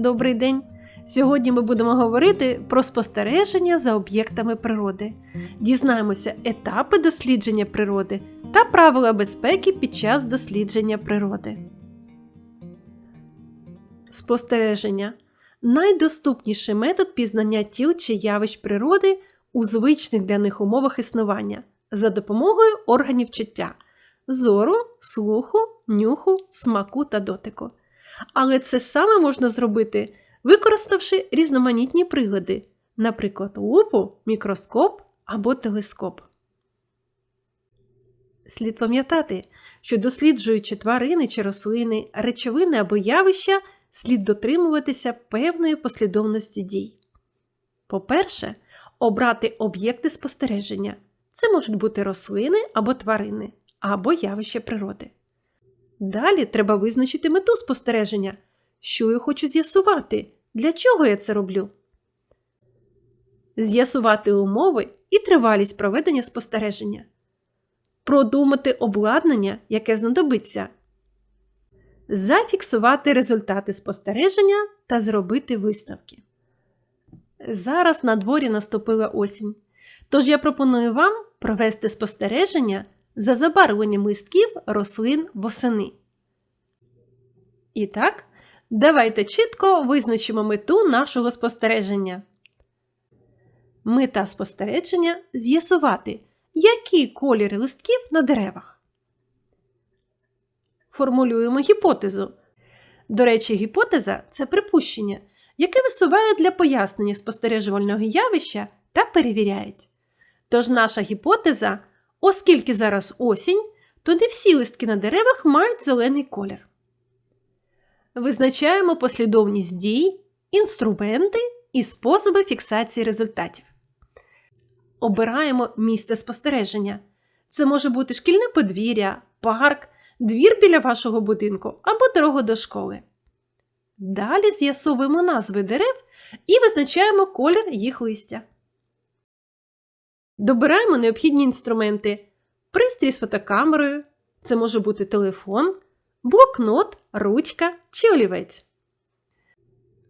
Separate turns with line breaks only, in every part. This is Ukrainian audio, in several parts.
Добрий день! Сьогодні ми будемо говорити про спостереження за об'єктами природи. Дізнаємося етапи дослідження природи та правила безпеки під час дослідження природи. Спостереження найдоступніший метод пізнання тіл чи явищ природи у звичних для них умовах існування за допомогою органів чуття зору, слуху, нюху, смаку та дотику. Але це саме можна зробити, використавши різноманітні прилади, наприклад, лупу, мікроскоп або телескоп. Слід пам'ятати, що досліджуючи тварини чи рослини, речовини або явища, слід дотримуватися певної послідовності дій. По-перше, обрати об'єкти спостереження. Це можуть бути рослини або тварини, або явища природи. Далі треба визначити мету спостереження, що я хочу з'ясувати, для чого я це роблю. З'ясувати умови і тривалість проведення спостереження. Продумати обладнання, яке знадобиться. Зафіксувати результати спостереження та зробити виставки. Зараз на дворі наступила осінь. Тож я пропоную вам провести спостереження за забарвленням листків рослин восени. І так, давайте чітко визначимо мету нашого спостереження. Мета спостереження з'ясувати, які кольори листків на деревах. Формулюємо гіпотезу. До речі, гіпотеза це припущення, яке висувають для пояснення спостережувального явища та перевіряють. Тож наша гіпотеза, оскільки зараз осінь, то не всі листки на деревах мають зелений колір. Визначаємо послідовність дій, інструменти і способи фіксації результатів. Обираємо місце спостереження. Це може бути шкільне подвір'я, парк, двір біля вашого будинку або дорога до школи. Далі з'ясовуємо назви дерев і визначаємо колір їх листя. Добираємо необхідні інструменти. Пристрій з фотокамерою. Це може бути телефон, блокнот, ручка чи олівець.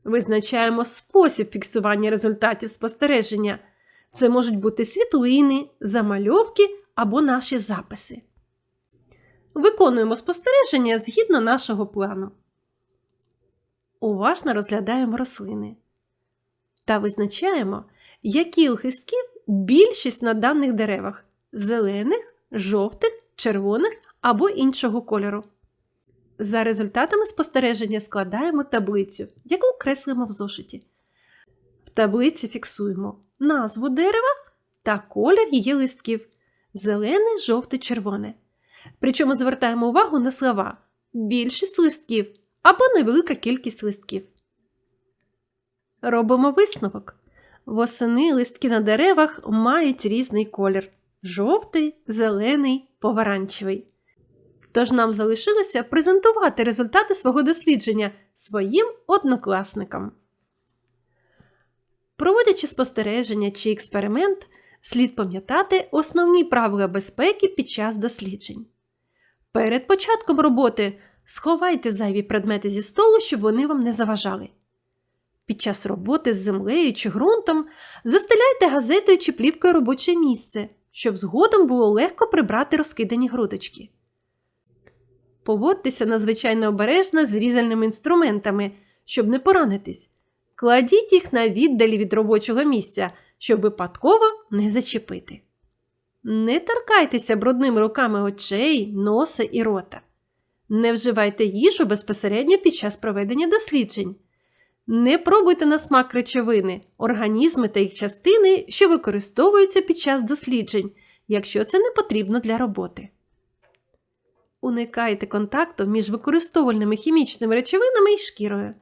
Визначаємо спосіб фіксування результатів спостереження. Це можуть бути світлини, замальовки або наші записи. Виконуємо спостереження згідно нашого плану. Уважно розглядаємо рослини та визначаємо, які у хистків більшість на даних деревах зелених, жовтих, червоних або іншого кольору. За результатами спостереження складаємо таблицю, яку креслимо в зошиті. В таблиці фіксуємо назву дерева та колір її листків зелене, жовте, червоне. Причому звертаємо увагу на слова більшість листків або невелика кількість листків. Робимо висновок. Восени листки на деревах мають різний колір жовтий, зелений, помаранчевий. Тож нам залишилося презентувати результати свого дослідження своїм однокласникам. Проводячи спостереження чи експеримент, слід пам'ятати основні правила безпеки під час досліджень. Перед початком роботи сховайте зайві предмети зі столу, щоб вони вам не заважали. Під час роботи з землею чи ґрунтом застеляйте газетою чи плівкою робоче місце, щоб згодом було легко прибрати розкидані грудочки. Поводьтеся надзвичайно обережно з різальними інструментами, щоб не поранитись. Кладіть їх на віддалі від робочого місця, щоб випадково не зачепити. Не торкайтеся брудними руками очей, носа і рота. Не вживайте їжу безпосередньо під час проведення досліджень. Не пробуйте на смак речовини, організми та їх частини, що використовуються під час досліджень, якщо це не потрібно для роботи. Уникайте контакту між використовувальними хімічними речовинами і шкірою.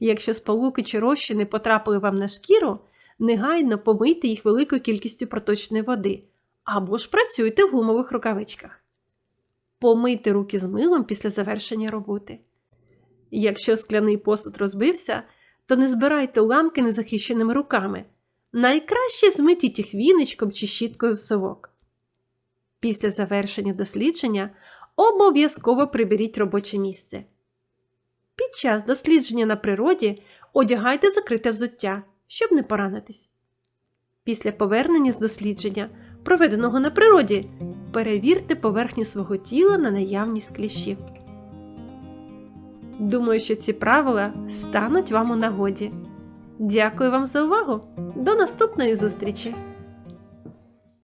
Якщо сполуки чи розчини потрапили вам на шкіру, негайно помийте їх великою кількістю проточної води або ж працюйте в гумових рукавичках. Помийте руки з милом після завершення роботи. Якщо скляний посуд розбився, то не збирайте уламки незахищеними руками. Найкраще змитіть їх віничком чи щіткою в совок. Після завершення дослідження обов'язково приберіть робоче місце. Під час дослідження на природі одягайте закрите взуття, щоб не поранитись. Після повернення з дослідження, проведеного на природі, перевірте поверхню свого тіла на наявність кліщів. Думаю, що ці правила стануть вам у нагоді. Дякую вам за увагу! До наступної зустрічі!